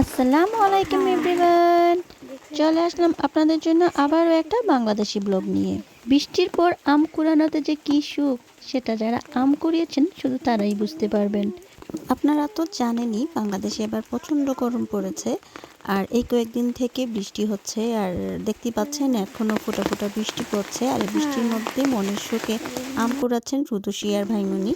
আসসালামু আলাইকুম এভরিওয়ান। চলে আসলাম আপনাদের জন্য আবারও একটা বাংলাদেশি ব্লগ নিয়ে। বৃষ্টির পর আম কুড়ানোতে যে কী সুখ সেটা যারা আম কুড়িয়েছেন শুধু তারাই বুঝতে পারবেন। আপনারা তো জানেনই বাংলাদেশে এবার প্রচণ্ড গরম পড়েছে আর এই কয়েকদিন থেকে বৃষ্টি হচ্ছে আর দেখতে পাচ্ছেন এখনও ফোটা ফোটা বৃষ্টি পড়ছে আর বৃষ্টির মধ্যে মনের সুখে আম কুড়াচ্ছেন রুদুষি আর ভাইমনি।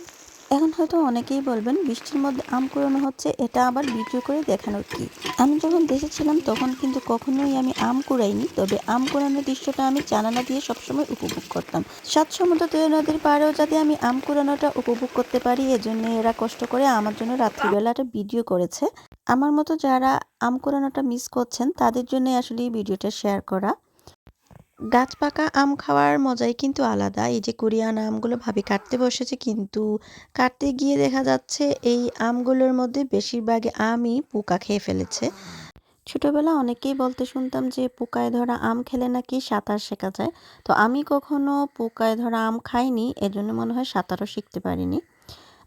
হয়তো অনেকেই বলবেন, বৃষ্টির মধ্যে আম কুড়ানো হচ্ছে, এটা আবার ভিডিও করে দেখানোর কি? আমি যখন দেশে ছিলাম, তখন কিন্তু কখনোই আমি আম কুড়াইনি, তবে আম কুড়ানোর দৃশ্যটা আমি জানালা দিয়ে সবসময় উপভোগ করতাম। সাত সমুদ্র তেল নদীর পাড়েও যাতে আমি আম কুড়ানোটা উপভোগ করতে পারি, এজন্য এরা কষ্ট করে আমার জন্য রাত্রিবেলা একটা ভিডিও করেছে। আমার মতো যারা আম কুড়ানোটা মিস করছেন, তাদের জন্য আসলে এই ভিডিওটা শেয়ার করা। গাছ পাকা আম খাওয়ার মজাই কিন্তু আলাদা। এই যে কোরিয়ান আমগুলো ভাবি কাটতে বসেছে কিন্তু কাটতে গিয়ে দেখা যাচ্ছে এই আমগুলোর মধ্যে বেশিরভাগই আমই পোকা খেয়ে ফেলেছে। ছোটবেলা অনেকেই বলতে শুনতাম যে পোকায় ধরা আম খেলে নাকি সাঁতার শেখা যায়। তো আমি কখনো পোকায় ধরা আম খাইনি, এজন্য মনে হয় সাঁতারও শিখতে পারিনি।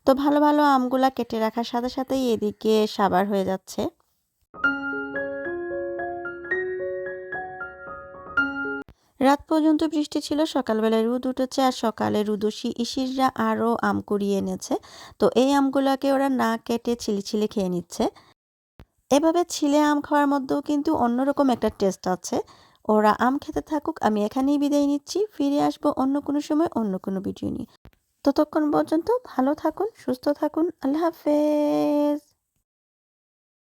তো ভালো ভালো আমগুলা কেটে রাখার সাথে সাথেই এদিকে সাবার হয়ে যাচ্ছে। রাত পর্যন্ত বৃষ্টি ছিল সকালবেলায় রোদ উঠেছে আর সকালে রুদসী ইসিররা আরও আম কুড়িয়ে এনেছে। তো এই আমগুলোকে ওরা না কেটে ছিলে ছিলে খেয়ে নিচ্ছে। এভাবে ছিলে আম খাওয়ার মধ্যেও কিন্তু অন্যরকম একটা টেস্ট আছে। ওরা আম খেতে থাকুক, আমি এখানেই বিদায় নিচ্ছি, ফিরে আসব অন্য কোনো সময়, অন্য কোনো ভিডিও নিয়ে। ততক্ষণ পর্যন্ত ভালো থাকুন, সুস্থ থাকুন, আল্লাহ হাফেজ।